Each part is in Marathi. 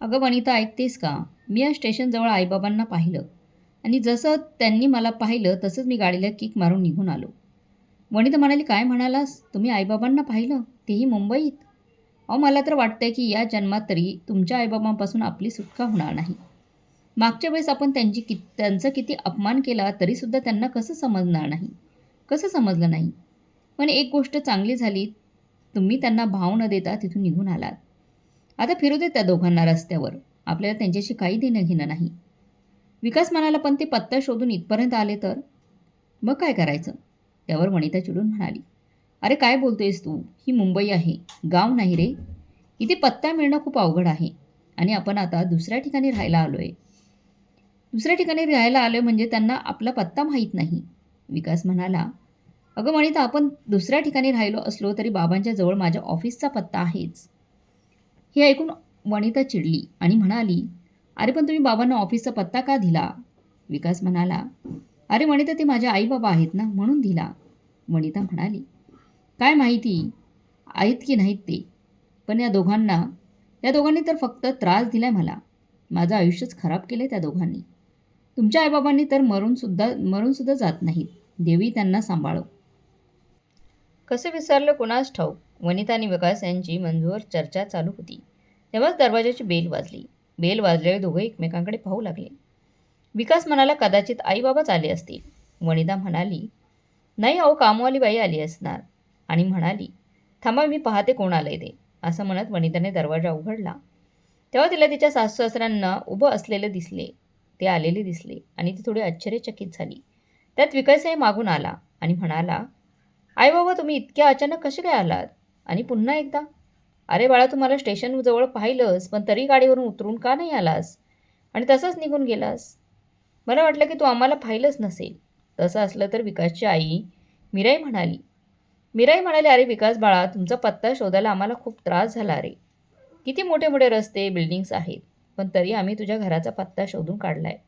अगं वनिता ऐकतेस का? मी या स्टेशनजवळ आईबाबांना पाहिलं. आणि जसं त्यांनी मला पाहिलं तसंच मी गाडीला किक मारून निघून आलो. वनिता म्हणाली काय म्हणालास? तुम्ही आईबाबांना पाहिलं? तेही मुंबईत? अहो मला तर वाटतंय की या जन्मात तरी तुमच्या आईबाबांपासून आपली सुटका होणार नाही. मागच्या वेळेस आपण त्यांची कि त्यांचा किती अपमान केला तरीसुद्धा त्यांना कसं समजणार नाही? कसं समजलं नाही? पण एक गोष्ट चांगली झाली. तुम्ही त्यांना भाव न देता तिथून निघून आलात. आता फिरू दे त्या दोघांना रस्त्यावर. आपल्याला त्यांच्याशी काही देणं घेणं नाही. विकास म्हणाला पण ते पत्ता शोधून इथपर्यंत आले तर? मग काय करायचं? त्यावर वनिता चिडून म्हणाली. अरे काय बोलतोयस तू? ही मुंबई आहे. गाव नाही रे. इथे पत्ता मिळणं खूप अवघड आहे आणि आपण आता दुसऱ्या ठिकाणी राहायला आलो आहे दुसऱ्या ठिकाणी राहायला आलो म्हणजे त्यांना आपला पत्ता माहीत नाही. विकास म्हणाला अगं वनिता आपण दुसऱ्या ठिकाणी राहिलो असलो तरी बाबांच्या जवळ माझ्या ऑफिसचा पत्ता आहेच. हे ऐकून वनिता चिडली आणि म्हणाली अरे पण तुम्ही बाबांना ऑफिसचा पत्ता का दिला? विकास म्हणाला अरे वनिता ते माझ्या आई बाबा आहेत ना? म्हणून दिला. वनिता म्हणाली काय माहिती? आहेत की नाहीत ते? पण या दोघांना या दोघांनी तर फक्त त्रास दिलाय मला. माझं आयुष्यच खराब केलं त्या दोघांनी. तुमच्या आईबाबांनी तर मरूनसुद्धा मरूनसुद्धा जात नाहीत. देवी त्यांना सांभाळो. कसं विसरलं कुणास ठाऊक? वनिता आणि विकास यांची मंजूर चर्चा चालू होती. तेव्हाच दरवाजाची बेल वाजली. बेल वाजल्यावर दोघे एकमेकांकडे पाहू लागले. विकास म्हणाला कदाचित आईबाबाच आले असतील. वनिता म्हणाली नाही अहो कामवाली बाई आली असणार. आणि म्हणाली थांबा मी पाहते कोण आलंय ते. असं म्हणत वनिताने दरवाजा उघडला. तेव्हा तिला तिच्या सासू सासऱ्यांना उभं असलेलं दिसले. ते आलेले दिसले आणि ती थोडी आश्चर्यचकित झाली. त्यात विकासही मागून आला आणि म्हणाला आई बाबा तुम्ही इतक्या अचानक कसे काय आलात? आणि पुन्हा एकदा? अरे बाळा तुम्हाला स्टेशनजवळ पाहिलंस पण तरी गाडीवरून उतरून का नाही आलास? आणि तसंच निघून गेलास? मला वाटलं की तू आम्हाला पाहिलंच नसेल. तसं असलं तर विकासची आई मीराई म्हणाली. मीराई म्हणाली अरे विकास बाळा तुमचा पत्ता शोधायला आम्हाला खूप त्रास झाला रे. किती मोठे मोठे रस्ते बिल्डिंग्स आहेत पण तरी आम्ही तुझ्या घराचा पत्ता शोधून काढला आहे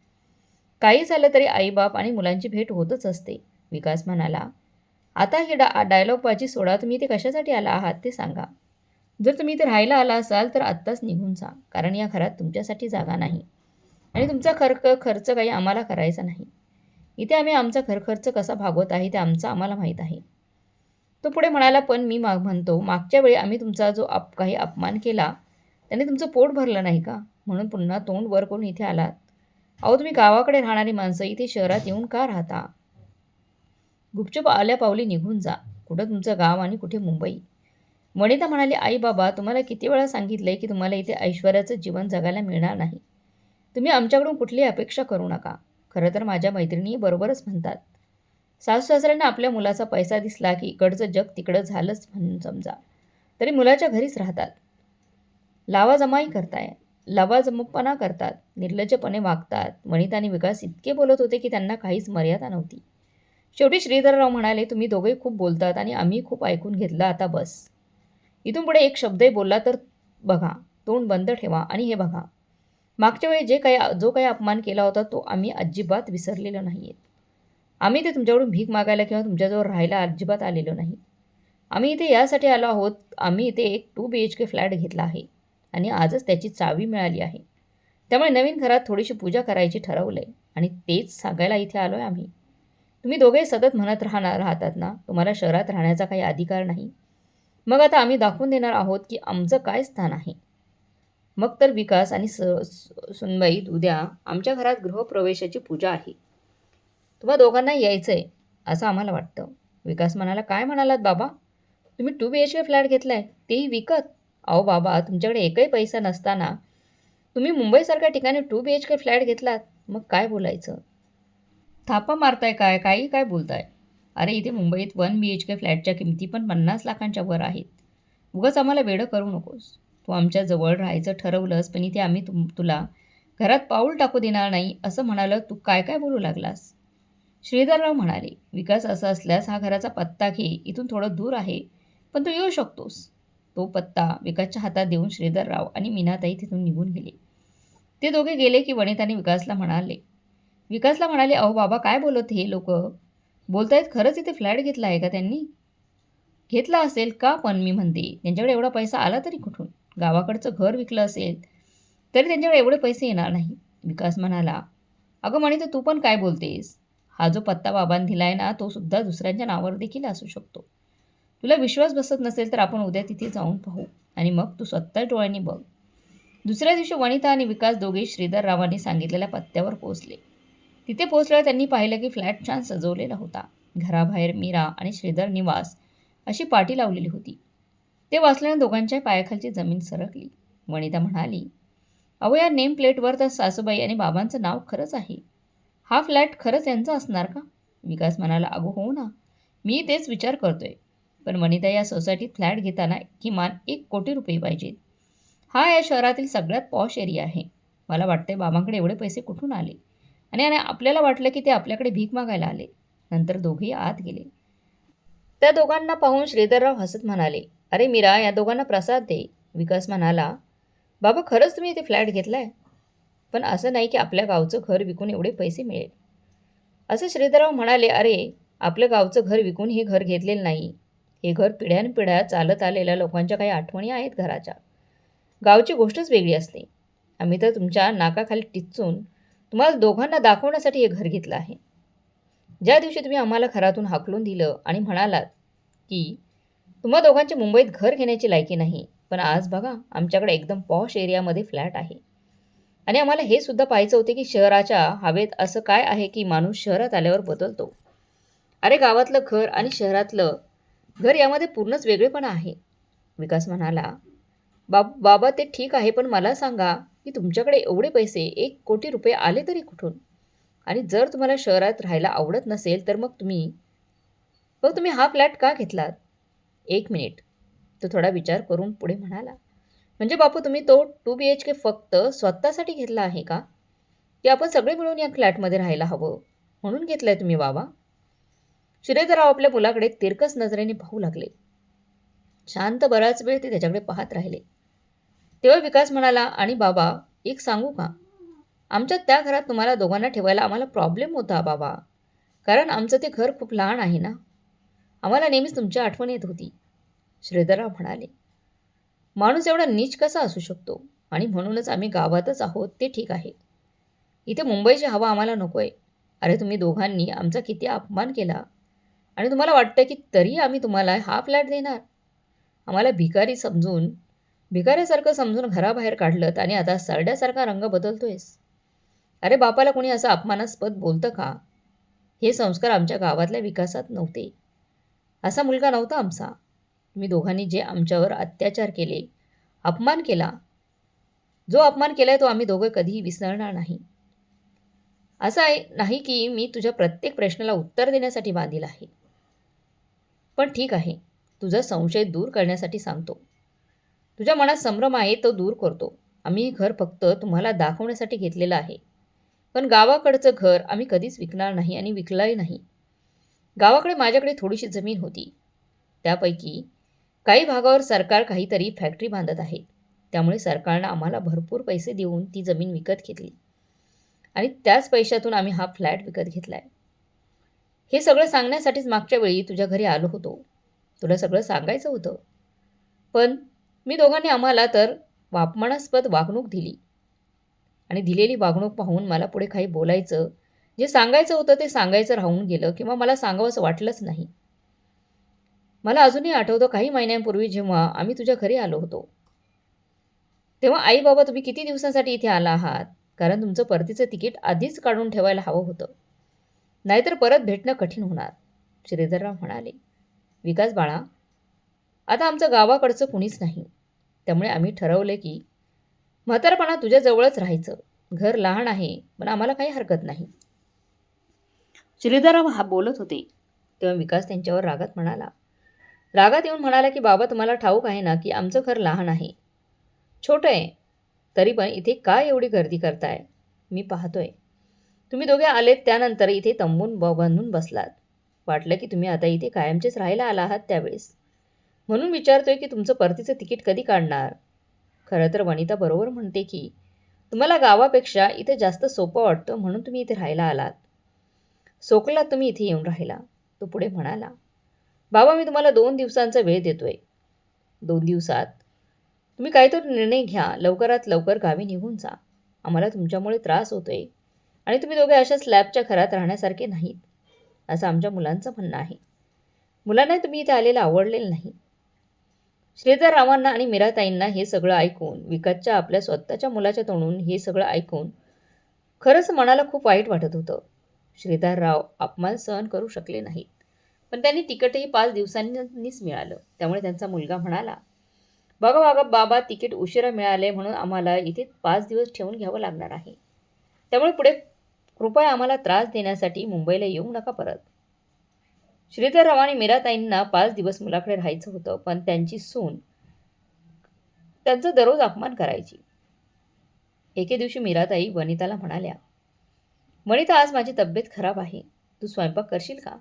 काही झालं तरी आईबाप आणि मुलांची भेट होतच असते. विकास म्हणाला. आता ही डा डायलॉगबाजी सोडा तुम्ही इथे कशासाठी आला आहात ते सांगा. जर तुम्ही इथे राहायला आला असाल तर आत्ताच निघून जा कारण या घरात तुमच्यासाठी जागा नाही. आणि तुमचा खर्च खर्च काही आम्हाला करायचा नाही. इथे आम्ही आमचा खर्च कसा भागवत आहे ते आमचं आम्हाला माहीत आहे. तो पुढे म्हणाला पण मी माग म्हणतो मागच्या वेळी आम्ही तुमचा जो अप काही अपमान केला त्याने तुमचं पोट भरलं नाही का? म्हणून पुन्हा तोंड वर करून इथे आलात. अहो तुम्ही गावाकडे राहणारी माणसं इथे शहरात येऊन का राहता? गुपचूप आल्या पावली निघून जा. कुठं तुमचं गाव आणि कुठे मुंबई? वनिता म्हणाली आई बाबा तुम्हाला किती वेळा सांगितलंय की तुम्हाला इथे ऐश्वर्याचं जीवन जगायला मिळणार नाही. तुम्ही आमच्याकडून कुठलीही अपेक्षा करू नका. खरं तर माझ्या मैत्रिणी बरोबरच म्हणतात. सासू सासऱ्यांना आपल्या मुलाचा पैसा दिसला की इकडचं जग तिकडं झालंच म्हणून समजा. तरी मुलाच्या घरीच राहतात. लावाजमाई करताय. लावाजमपणा करतात. निर्लज्जपणे वागतात. वनिता आणि विकास इतके बोलत होते की त्यांना काहीच मर्यादा नव्हती. शेवटी श्रीधरराव म्हणाले तुम्ही दोघे खूप बोलतात आणि आम्ही खूप ऐकून घेतलं. आता बस. इथून पुढे एक शब्दही बोलला तर बघा तोंड बंद ठेवा आणि हे बघा. मागच्या वेळी जे काही जो काही अपमान केला होता तो आम्ही अजिबात विसरलेलो नाही आहेत आम्ही ते तुमच्याकडून भीक मागायला किंवा तुमच्याजवळ राहायला अजिबात आलेलो नाही. आम्ही इथे यासाठी आलो आहोत. आम्ही इथे एक two B H K flat घेतला आहे आणि आजच त्याची चावी मिळाली आहे. त्यामुळे नवीन घरात थोडीशी पूजा करायची ठरवलं आहे आणि तेच सांगायला इथे आलो आहे आम्ही. तुम्ही दोघे सतत म्हणत राहणार राहतात ना? तुम्हाला शहरात राहण्याचा काही अधिकार नाही. मग आता आम्ही दाखवून देणार आहोत की आमचं काय स्थान आहे. मग तर विकास आणि स सुनबाईत उद्या आमच्या घरात गृहप्रवेशाची पूजा आहे. तुम्हा दोघांना यायचं आहे असं आम्हाला वाटतं. विकास म्हणाला काय म्हणालात बाबा? तुम्ही two B H K flat घेतला आहे तेही विकत? अहो बाबा तुमच्याकडे एकही पैसा नसताना तुम्ही मुंबईसारख्या ठिकाणी two B H K flat घेतलात. मग काय बोलायचं? थापा मारताय काय? काही काय बोलताय? अरे इथे मुंबईत वन बी एच के फ्लॅटच्या किमती पण पन्नास लाखांच्या वर आहेत. उगाच आम्हाला वेडं करू नकोस. तू आमच्या जवळ राहायचं ठरवलंस पण इथे आम्ही तुम तुला घरात पाऊल टाकू देणार नाही असं म्हणालं तू काय काय बोलू लागलास? श्रीधरराव म्हणाले विकास असा असल्यास हा घराचा पत्ता घे इथून थोडं दूर आहे पण तू येऊ शकतोस. तो पत्ता विकासच्या हातात देऊन श्रीधरराव आणि मीनाताई तिथून निघून गेले. ते दोघे गेले की वनिताने विकासला म्हणाले विकासला म्हणाले अहो बाबा काय बोलत हे लोक? बोलतायत खरंच इथे फ्लॅट घेतला आहे का त्यांनी? घेतला असेल का पण मी म्हणते त्यांच्याकडे एवढा पैसा आला तरी कुठून? गावाकडचं घर विकलं असेल तरी त्यांच्याकडे एवढे पैसे येणार नाही. विकास म्हणाला अगं म्हणे तर तू पण काय बोलतेस? हा जो पत्ता बाबांनी दिला आहे ना तो सुद्धा दुसऱ्यांच्या नावावर देखील असू शकतो. तुला विश्वास बसत नसेल तर आपण उद्या तिथे जाऊन पाहू आणि मग तू स्वतः डोळ्यांनी बघ. दुसऱ्या दिवशी वनिता आणि विकास दोघे श्रीधर रावांनी सांगितलेल्या पत्त्यावर पोहोचले. तिथे पोहोचल्यावर त्यांनी पाहिलं की फ्लॅट छान सजवलेला होता. घराबाहेर मीरा आणि श्रीधर निवास अशी पाटी लावलेली होती. ते वाचल्याने दोघांच्या पायाखालची जमीन सरकली. वनिता म्हणाली अहो या नेम प्लेटवर तर सासूबाई आणि बाबांचं नाव खरंच आहे. हा फ्लॅट खरंच यांचा असणार का विकास म्हणाला अगो हो ना. मी तेच विचार करतोय. पण वनिता या सोसायटीत फ्लॅट घेताना किमान एक कोटी रुपये पाहिजेत. हा या शहरातील सगळ्यात पॉश एरिया आहे. मला वाटते बाबांकडे एवढे पैसे कुठून आले? आणि आणि आपल्याला वाटलं की ते आपल्याकडे भीक मागायला आले. नंतर दोघेही आत गेले. त्या दोघांना पाहून श्रीधरराव हसत म्हणाले अरे मीरा या दोघांना प्रसाद दे. विकास म्हणाला बाबा खरंच तुम्ही इथे फ्लॅट घेतला आहे पण असं नाही की आपल्या गावचं घर विकून एवढे पैसे मिळेल. असं श्रीधरराव म्हणाले अरे आपलं गावचं घर विकून हे घर घेतलेलं नाही. हे घर पिढ्यानपिढ्या चालत आलेल्या लोकांच्या काही आठवणी आहेत घराच्या. गावची गोष्टच वेगळी असते. आम्ही तर तुमच्या नाकाखाली टिचून तुम्हाला दोघांना दाखवण्यासाठी हे घर घेतलं आहे. ज्या दिवशी तुम्ही आम्हाला घरातून हाकलून दिलं आणि म्हणालात की तुम्हा दोघांची मुंबईत घर घेण्याची लायकी नाही पण आज बघा आमच्याकडे एकदम पॉश एरियामध्ये फ्लॅट आहे. आणि आम्हाला हे सुद्धा पाहायचं होते की शहराच्या हवेत असं काय आहे की माणूस शहरात आल्यावर बदलतो. अरे गावातलं घर आणि शहरातलं घर यामध्ये पूर्णच वेगळेपणा आहे. विकास म्हणाला बाब बाबा ते ठीक आहे पण मला सांगा की तुमच्याकडे एवढे पैसे एक कोटी रुपये आले तरी कुठून? आणि जर तुम्हाला शहरात राहायला आवडत नसेल तर मग तुम्ही मग तुम्ही हा फ्लॅट का घेतलात? एक मिनिट. तो थोडा विचार करून पुढे म्हणाला म्हणजे बापू तुम्ही तो टू बी एच के फक्त स्वतःसाठी घेतला आहे का? की आपण सगळे मिळून या फ्लॅटमध्ये राहायला हवं? म्हणून घेतलाय तुम्ही बाबा श्रीधरराव आपल्या मुलाकडे तिरकस नजरेने पाहू लागले. शांत बराच वेळ ते त्याच्याकडे पाहत राहिले. तेव्हा विकास म्हणाला आणि बाबा एक सांगू का? आमच्या त्या घरात तुम्हाला दोघांना ठेवायला आम्हाला प्रॉब्लेम होता बाबा. कारण आमचं ते घर खूप लहान आहे ना. आम्हाला नेहमीच तुमची आठवण येत होती. श्रीधरराव म्हणाले माणूस एवढा नीच कसा असू शकतो? आणि म्हणूनच आम्ही गावातच आहोत ते ठीक आहे. इथे मुंबईची हवा आम्हाला नको आहे अरे तुम्ही दोघांनी आमचा किती अपमान केला. आणि तुम्हाला वाटतं की तरी आम्ही तुम्हाला हा फ्लॅट देणार. आम्हाला भिकारी समजून भिकाऱ्यासारखं समजून घराबाहेर काढलं आणि आता सरड्यासारखा रंग बदलतोयस. अरे बापाला कोणी असं अपमानास्पद बोलतं का? हे संस्कार आमच्या गावातल्या विकासात नव्हते. असा मुलगा नव्हता आमचा. तुम्ही दोघांनी जे आमच्यावर अत्याचार केले अपमान केला जो अपमान केलाय तो आम्ही दोघं कधीही विसरणार नाही. असं आहे नाही की मी तुझ्या प्रत्येक प्रश्नाला उत्तर देण्यासाठी बांधील आहे. पण ठीक आहे तुझा संशय दूर करण्यासाठी सांगतो. तुझ्या मनात संभ्रम आहे तो दूर करतो. आम्ही हे घर फक्त तुम्हाला दाखवण्यासाठी घेतलेलं आहे. पण गावाकडचं घर आम्ही कधीच विकणार नाही आणि विकलंही नाही. गावाकडे माझ्याकडे थोडीशी जमीन होती. त्यापैकी काही भागावर सरकार काहीतरी फॅक्टरी बांधत आहे. त्यामुळे सरकारनं आम्हाला भरपूर पैसे देऊन ती जमीन विकत घेतली. आणि त्याच पैशातून आम्ही हा फ्लॅट विकत घेतला आहे हे सगळं सांगण्यासाठीच मागच्या वेळी तुझ्या घरी आलो होतो. तुला सगळं सांगायचं होतं. पण मी दोघांनी आम्हाला तर वापमानास्पद वागणूक दिली. आणि दिलेली वागणूक पाहून मला पुढे काही बोलायचं जे सांगायचं होतं ते सांगायचं राहून गेलं किंवा मला सांगावंसं वाटलंच नाही. मला अजूनही आठवतं काही महिन्यांपूर्वी जेव्हा आम्ही तुझ्या घरी आलो होतो. तेव्हा आई बाबा तुम्ही किती दिवसांसाठी इथे आला आहात? कारण तुमचं परतीचं तिकीट आधीच काढून ठेवायला हवं होतं. नाहीतर परत भेटणं कठीण होणार श्रीधरराव म्हणाले. विकास बाळा आता आमचं गावाकडचं कुणीच नाही. त्यामुळे आम्ही ठरवले की म्हातारपणा तुझ्याजवळच राहायचं. घर लहान आहे पण आम्हाला काही हरकत नाही. श्रीधरराव हा बोलत होते. तेव्हा विकास त्यांच्यावर रागात म्हणाला. रागात येऊन म्हणाला की बाबा तुम्हाला ठाऊक आहे ना की आमचं घर लहान आहे. छोटं आहे. तरी पण इथे काय एवढी गर्दी करताय? मी पाहतोय. तुम्ही दोघे आलेत त्यानंतर इथे तंबून ब बांधून बसलात. वाटलं की तुम्ही आता इथे कायमचेच राहायला आला आहात त्यावेळेस. म्हणून विचारतोय की तुमचं परतीचं तिकीट कधी काढणार? खरं तर वनिता बरोबर म्हणते की तुम्हाला गावापेक्षा इथे जास्त सोपं वाटतं म्हणून तुम्ही इथे राहायला आलात. सोकलात तुम्ही इथे येऊन राहिला तो पुढे म्हणाला. बाबा मी तुम्हाला दोन दिवसांचा वेळ देतोय. दोन दिवसात? तुम्ही काहीतरी निर्णय घ्या लवकरात लवकर गावी निघून जा. आम्हाला तुमच्यामुळे त्रास होतोय. आणि तुम्ही दोघे अशा स्लॅबच्या घरात राहण्यासारखे नाहीत असं आमच्या मुलांचं म्हणणं आहे. मुलांना तुम्ही इथे आलेलं आवडलेलं नाही. श्रीधर रावांना आणि मीराताईंना हे सगळं ऐकून विकासच्या आपल्या स्वतःच्या मुलाच्या तोंडून हे सगळं ऐकून खरंच मनाला खूप वाईट वाटत होतं. श्रीधरराव अपमान सहन करू शकले नाहीत. पण त्यांनी तिकीटही पाच दिवसांनीच मिळालं. त्यामुळे त्यांचा मुलगा म्हणाला बघा बघा बाबा तिकीट उशिरा मिळाले म्हणून आम्हाला इथे पाच दिवस ठेवून घ्यावं लागणार आहे. त्यामुळे पुढे कृपया आम्हाला त्रास देण्यासाठी मुंबईला येऊ नका परत. श्रीधरराव आणि मीराताईंना पाच दिवस मुलाकडे राहायचं होतं पण त्यांची सून त्यांचं दररोज अपमान करायची. एके दिवशी मीराताई वनिताला म्हणाल्या वनिता आज माझी तब्येत खराब आहे. तू स्वयंपाक करशील का?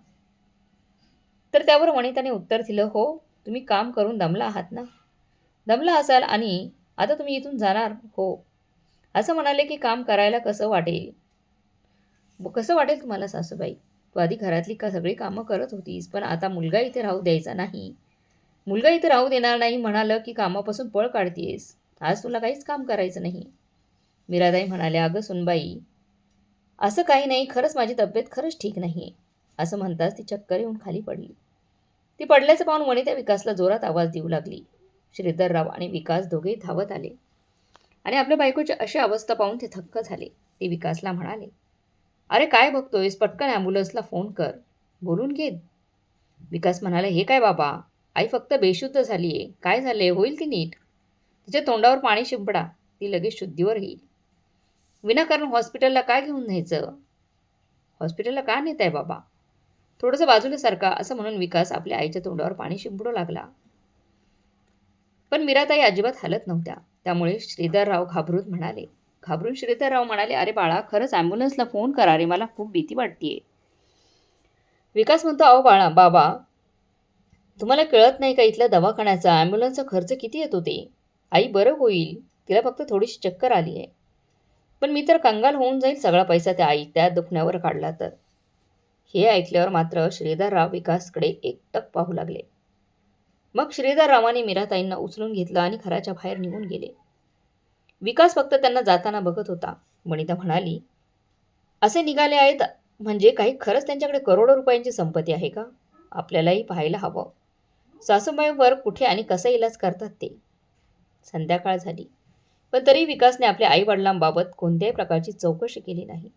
तर त्यावर वनिताने उत्तर दिलं हो तुम्ही काम करून दमला आहात ना? दमला असाल आणि आता तुम्ही इथून जाणार हो. असं म्हणाले की काम करायला कसं वाटेल? ब- कसं वाटेल तुम्हाला सासूबाई? तू आधी घरातली का सगळी कामं करत होतीस? पण आता मुलगा इथे राहू द्यायचा नाही. मुलगा इथे राहू देणार नाही म्हणालं की कामापासून पळ काढतीयस आज तुला काहीच काम करायचं नाही. मीराबाई म्हणाल्या अगं सुनबाई असं काही नाही. खरंच माझी तब्येत खरंच ठीक नाही असं म्हणताच ती चक्कर येऊन खाली पडली. ती पडल्याचं पाहून वनिता विकासला जोरात आवाज देऊ लागली. श्रीधरराव आणि विकास दोघेही धावत आले. आणि आपल्या बायकोची अशी अवस्था पाहून ते थक्क झाले. ते विकासला म्हणाले अरे काय बघतोयस? पटकन ॲम्ब्युलन्सला फोन कर. बोलून घे विकास म्हणाला हे काय बाबा? आई फक्त बेशुद्ध झाली आहे काय झाले होईल ती नीट? तिच्या तोंडावर पाणी शिंपडा. ती लगेच शुद्धीवर येईल. विनाकारण हॉस्पिटलला काय घेऊन न्यायचं? हॉस्पिटलला का नेत आहे बाबा? थोडंसं बाजूला सारखा असं म्हणून विकास आपल्या आईच्या तोंडावर पाणी शिंपडू लागला. पण मीराताई अजिबात हलत नव्हत्या. त्यामुळे श्रीधरराव घाबरून म्हणाले घाबरून श्रीधरराव म्हणाले अरे बाळा खरंच ॲम्ब्युलन्सला फोन करा रे मला खूप भीती वाटतेय. विकास म्हणतो अहो बाळा बाबा तुम्हाला कळत नाही का इथल्या दवाखान्याचा? ॲम्ब्युलन्सचा खर्च किती येतो ते? आई बरं होईल. तिला फक्त थोडीशी चक्कर आली आहे. पण मी तर कंगाल होऊन जाईल सगळा पैसा त्या आई त्या दुखण्यावर काढला तर. हे ऐकल्यावर मात्र श्रीधरराव विकासकडे एकटक पाहू लागले. मग श्रीधररावांनी मीराताईंना उचलून घेतलं आणि घराच्या बाहेर निघून गेले. विकास फक्त त्यांना जाताना बघत होता. वनिता म्हणाली असे निघाले आहेत म्हणजे काही खरंच त्यांच्याकडे करोडो रुपयांची संपत्ती आहे का? आपल्यालाही पाहायला हवं. सासूबाईवर कुठे आणि कसा इलाज करतात ते? संध्याकाळ झाली. पण तरी विकासने आपल्या आईवडिलांबाबत कोणत्याही प्रकारची चौकशी केली नाही.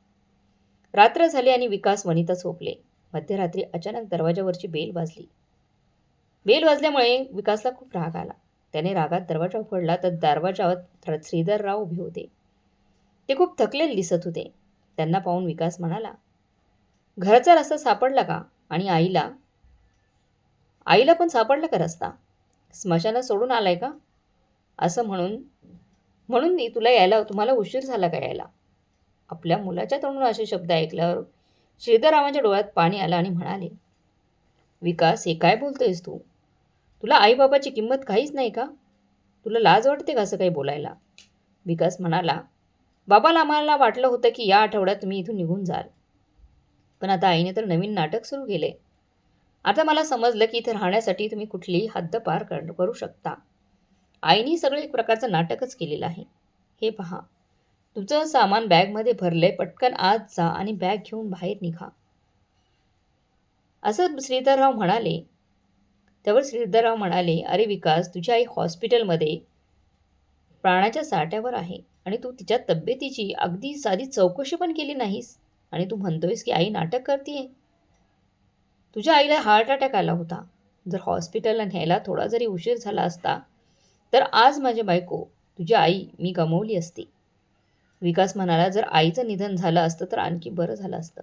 रात्र झाली आणि विकास वनिता झोपले. मध्यरात्री अचानक दरवाजावरची बेल वाजली. बेल वाजल्यामुळे विकासला खूप राग आला. त्याने रागात दरवाजा उघडला तर दरवाजावर श्रीधरराव उभे होते. ते खूप थकलेले दिसत होते. त्यांना पाहून विकास म्हणाला घराचा रस्ता सापडला का? आणि आईला? आईला पण सापडला का रस्ता? स्मशानं सोडून आलाय का? असं म्हणून म्हणून मी तुला यायला तुम्हाला उशीर झाला का यायला? आपल्या मुलाच्या तोंडून असे शब्द ऐकल्यावर श्रीधररावांच्या डोळ्यात पाणी आलं आणि म्हणाले विकास हे काय बोलतोयस तू? तुला आईबाबाची किंमत काहीच नाही का? तुला लाज वाटते का असं काही बोलायला? विकास म्हणाला बाबाला आम्हाला वाटलं होतं की या आठवड्यात तुम्ही इथून निघून जाल. पण आता आईने तर नवीन नाटक सुरू केले. आता मला समजलं की इथे राहण्यासाठी तुम्ही कुठलीही हद्द पार कर करू शकता. आईने सगळं एक प्रकारचं नाटकच केलेलं आहे. हे पहा तुमचं सामान बॅगमध्ये भरले पटकन आज जा आणि बॅग घेऊन बाहेर निघा. असं श्रीधरराव म्हणाले त्यावर श्रीधरराव म्हणाले अरे विकास तुझी आई हॉस्पिटलमध्ये प्राणाच्या साठ्यावर आहे आणि तू तिच्या तब्येतीची अगदी साधी चौकशी पण केली नाहीस आणि तू म्हणतोयस की आई नाटक करते तुझ्या आईला हार्ट अटॅक आला होता. जर हॉस्पिटलला न्यायला थोडा जरी उशीर झाला असता तर आज माझी बायको तुझी आई मी गमावली असती. विकास म्हणाला जर आईचं निधन झालं असतं तर आणखी बरं झालं असतं.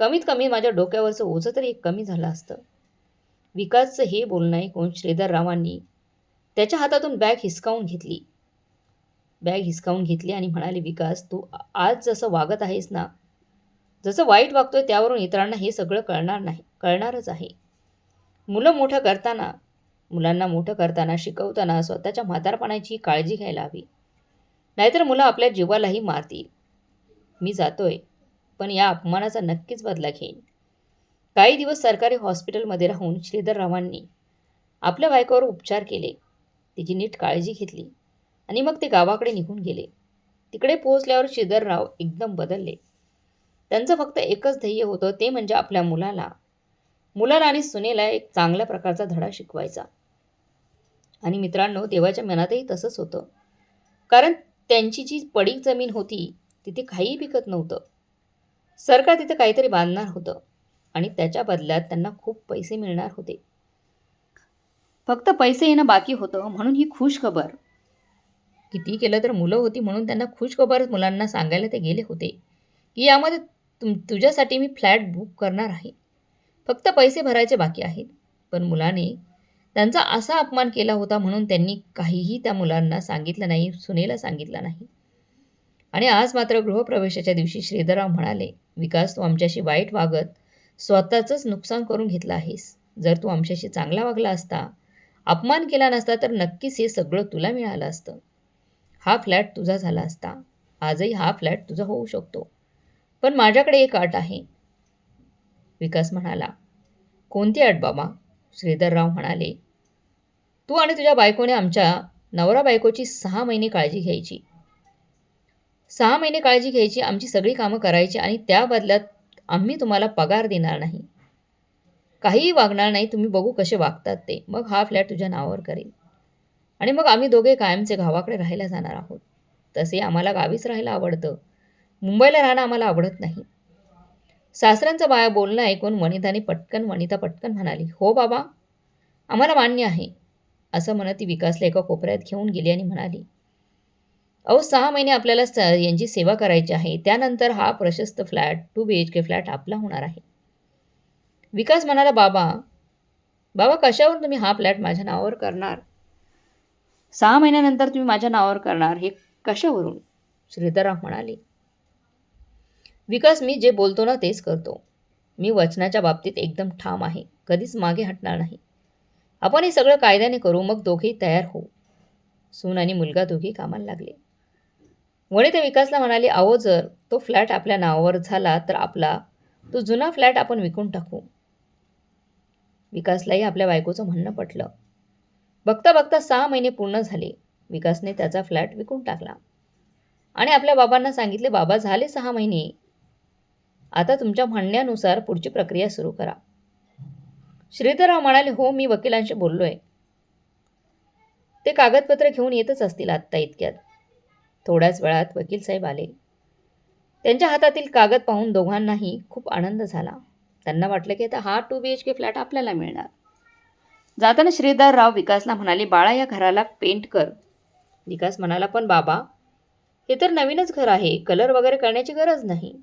कमीत कमी माझ्या डोक्यावरचं ओझं तरी एक कमी झालं असतं. विकासचं हे बोलणं ऐकून श्रीधररावांनी त्याच्या हातातून बॅग हिसकावून घेतली. बॅग हिसकावून घेतली आणि म्हणाले विकास तू आज जसं वागत आहेस ना जसं वाईट वागतोय त्यावरून इतरांना हे सगळं कळणार नाही कळणारच आहे. मुलं मोठं करताना मुलांना मोठं करताना शिकवताना स्वतःच्या म्हातारपणाची काळजी घ्यायला हवी. नाहीतर मुलं आपल्या जीवालाही मारतील. मी जातोय पण या अपमानाचा नक्कीच बदला घेईन. काही दिवस सरकारी हॉस्पिटलमध्ये राहून श्रीधररावांनी आपल्या बायकोवर उपचार केले. तिची नीट काळजी घेतली आणि मग ते गावाकडे निघून गेले. तिकडे पोहोचल्यावर श्रीधरराव एकदम बदलले. त्यांचं फक्त एकच ध्येय होतं ते म्हणजे आपल्या मुलाला मुलाला आणि सुनेला एक चांगल्या प्रकारचा धडा शिकवायचा. आणि मित्रांनो देवाच्या मनातही तसंच होतं. कारण त्यांची जी पडीक जमीन होती तिथे काहीही पिकत नव्हतं. सरकार तिथं काहीतरी बांधणार होतं. आणि त्याच्या बदल्यात त्यांना खूप पैसे मिळणार होते. फक्त पैसे येणं बाकी होतं म्हणून ही खुश खबर किती केलं तर मुलं होती म्हणून त्यांना खुश खबर मुलांना सांगायला ते गेले होते. की यामध्ये तुम तुझ्यासाठी मी फ्लॅट बुक करणार आहे. फक्त पैसे भरायचे बाकी आहेत. पण मुलाने त्यांचा असा अपमान केला होता म्हणून त्यांनी काहीही त्या मुलांना सांगितलं नाही सुनेला सांगितलं नाही. आणि आज मात्र गृहप्रवेशाच्या दिवशी श्रीधरराव म्हणाले विकास तू आमच्याशी वाईट वागत स्वतःचंच नुकसान करून घेतलं आहेस. जर तू आमच्याशी चांगला वागला असता अपमान केला नसता तर नक्कीच हे सगळं तुला मिळालं असतं. हा फ्लॅट तुझा झाला असता. आजही हा फ्लॅट तुझा होऊ शकतो. पण माझ्याकडे एक अट आहे. विकास म्हणाला कोणती अट बाबा? श्रीधरराव म्हणाले तू आणि तुझ्या बायकोने आमच्या नवरा बायकोची सहा महिने काळजी घ्यायची. सहा महिने काळजी घ्यायची आमची सगळी कामं करायची आणि त्या बदल्यात आम्ही तुम्हाला पगार देणार नाही. काहीही वागणार नाही तुम्ही बघू कसे वागतात ते. मग हा फ्लॅट तुझ्या नावावर करेल. आणि मग आम्ही दोघे कायमचे गावाकडे राहायला जाणार आहोत. तसे आम्हाला गावीच राहायला आवडतं. मुंबईला राहणं आम्हाला आवडत नाही. सासऱ्यांचं बाया बोलणं ऐकून वनिताने पटकन वनिता पटकन म्हणाली हो बाबा आम्हाला मान्य आहे. असं म्हणत ती विकासला एका कोपऱ्यात घेऊन गेली आणि म्हणाली अहो सहा महिने आपल्याला स यांची सेवा करायची आहे. त्यानंतर हा प्रशस्त flat two B H K flat आपला होणार आहे. विकास म्हणाला बाबा बाबा कशावरून तुम्ही हा फ्लॅट माझ्या नावावर करणार? सहा महिन्यानंतर तुम्ही माझ्या नावावर करणार? हे कशावरून? श्रीधरराव म्हणाले. विकास मी जे बोलतो ना तेच करतो. मी वचनाच्या बाबतीत एकदम ठाम आहे. कधीच मागे हटणार नाही. आपण हे सगळं कायद्याने करू मग दोघेही तयार होऊ. सून आणि मुलगा दोघेही कामाला लागले. वणी ते विकासला म्हणाले अहो जर तो फ्लॅट आपल्या नावावर झाला तर आपला तो जुना फ्लॅट आपण विकून टाकू. विकासलाही आपल्या बायकोचं म्हणणं पटलं. बघता बघता सहा महिने पूर्ण झाले. विकासने त्याचा फ्लॅट विकून टाकला. आणि आपल्या बाबांना सांगितले बाबा झाले सहा महिने. आता तुमच्या म्हणण्यानुसार पुढची प्रक्रिया सुरू करा. श्रीधरराव म्हणाले हो मी वकिलांशी बोललो आहे ते कागदपत्र घेऊन येतच असतील आत्ता इतक्यात. थोड्याच वेळात वकील साहेब आले. त्यांच्या हातातील कागद पाहून दोघांनाही खूप आनंद झाला. त्यांना वाटलं की आता हा two B H K flat आपल्याला मिळणार. जाताना श्रीधरराव विकासला म्हणाले बाळा या घराला पेंट कर. विकास म्हणाला पण बाबा हे तर नवीनच घर आहे. कलर वगैरे करण्याची गरज नाही.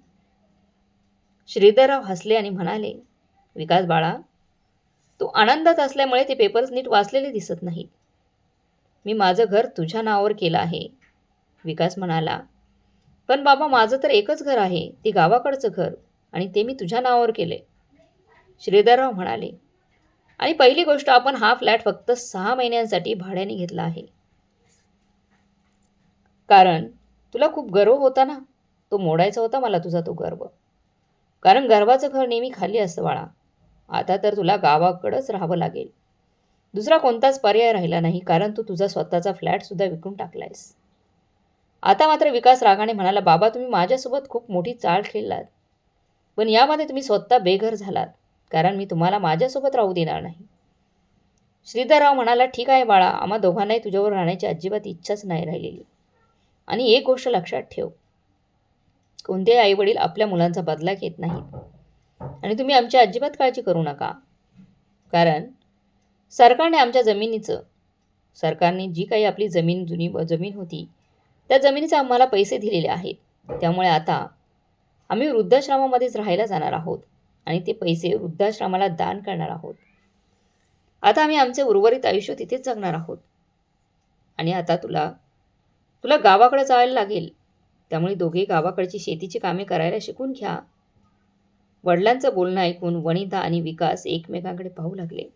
श्रीधरराव हसले आणि म्हणाले विकास बाळा तू आनंदात असल्यामुळे ते पेपर्स नीट वाचलेले दिसत नाहीत. मी माझं घर तुझ्या नावावर केलं आहे. विकास म्हणाला पण बाबा माझं तर एकच घर आहे ते गावाकडचं घर आणि ते मी तुझ्या नावावर केले. श्रीधरराव म्हणाले आणि पहिली गोष्ट आपण हा फ्लॅट फक्त सहा महिन्यांसाठी भाड्याने घेतला आहे. कारण तुला खूप गर्व होता ना? तो मोडायचा होता मला तुझा तो गर्व. कारण गर्वाचं घर नेहमी खाली असतं बाळा. आता तर तुला गावाकडंच राहावं लागेल. दुसरा कोणताच पर्याय राहिला नाही कारण तू तुझा स्वतःचा फ्लॅटसुद्धा विकून टाकलायस. आता मात्र विकास रागाने म्हणाला बाबा तुम्ही माझ्यासोबत खूप मोठी चाळ खेळलात. पण यामध्ये तुम्ही स्वतः बेघर झालात कारण मी तुम्हाला माझ्यासोबत राहू देणार नाही. श्रीधरराव म्हणाला ठीक आहे बाळा आम्हा दोघांनाही तुझ्यावर राहण्याची अजिबात इच्छाच नाही राहिलेली. आणि एक गोष्ट लक्षात ठेव. कोणतेही आईवडील आपल्या मुलांचा बदला घेत नाहीत. आणि तुम्ही आमची अजिबात काळजी करू नका. कारण सरकारने आमच्या जमिनीचं सरकारने जी काही आपली जमीन जुनी ब- जमीन होती त्या जमिनीचे आम्हाला पैसे दिलेले आहेत. त्यामुळे आता आम्ही वृद्धाश्रमामध्येच राहायला जाणार आहोत आणि ते पैसे वृद्धाश्रमाला दान करणार आहोत. आता आम्ही आमचे उर्वरित आयुष्य तिथेच जगणार आहोत. आणि आता तुला तुला गावाकडे जायला लागेल. त्यामुळे दोघे गावाकडची शेतीची कामे करायला शिकून घ्या. वडिलांचं बोलणं ऐकून वनिता आणि विकास एकमेकांकडे पाहू लागले.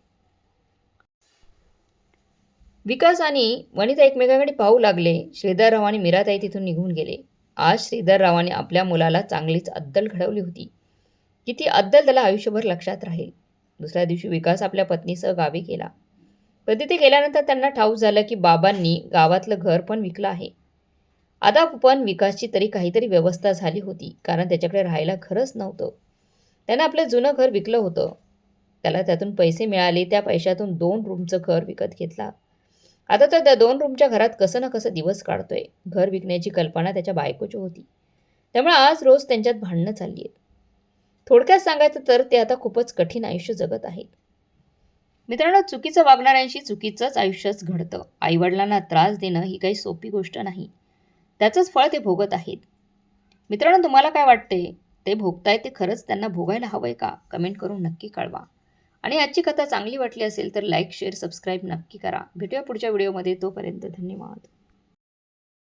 विकास आणि वनिता एकमेकांकडे पाहू लागले. श्रीधरराव आणि मीराताई तिथून निघून गेले. आज श्रीधररावाने आपल्या मुलाला चांगलीच अद्दल घडवली होती. की ती अद्दल त्याला आयुष्यभर लक्षात राहील. दुसऱ्या दिवशी विकास आपल्या पत्नीसह गावी गेला. पण तिथे गेल्यानंतर त्यांना ठाऊक झालं की बाबांनी गावातलं घर पण विकलं आहे. आता पण विकासची तरी काहीतरी व्यवस्था झाली होती कारण त्याच्याकडे राहायला घरच नव्हतं. त्यानं आपलं जुनं घर विकलं होतं. त्याला त्यातून पैसे मिळाले त्या पैशातून दोन रूमचं घर विकत घेतला. आता तर त्या दोन रूमच्या घरात कसं ना कसं दिवस काढतोय. घर विकण्याची कल्पना त्याच्या बायकोची होती. त्यामुळे आज रोज त्यांच्यात भांडणं चालली आहेत. थोडक्यात सांगायचं तर ते आता खूपच कठीण आयुष्य जगत आहेत. मित्रांनो चुकीचं वागणाऱ्यांशी चुकीचंच आयुष्यच घडतं. आईवडिलांना त्रास देणं ही काही सोपी गोष्ट नाही. त्याचंच फळ ते भोगत आहेत. मित्रांनो तुम्हाला काय वाटते ते भोगताय ते खरंच त्यांना भोगायला हवंय का? कमेंट करून नक्की कळवा. आणि आजची कथा चांगली वाटली असेल तर लाईक शेअर सबस्क्राईब नक्की करा. भेटूया पुढच्या व्हिडिओमध्ये तोपर्यंत धन्यवाद.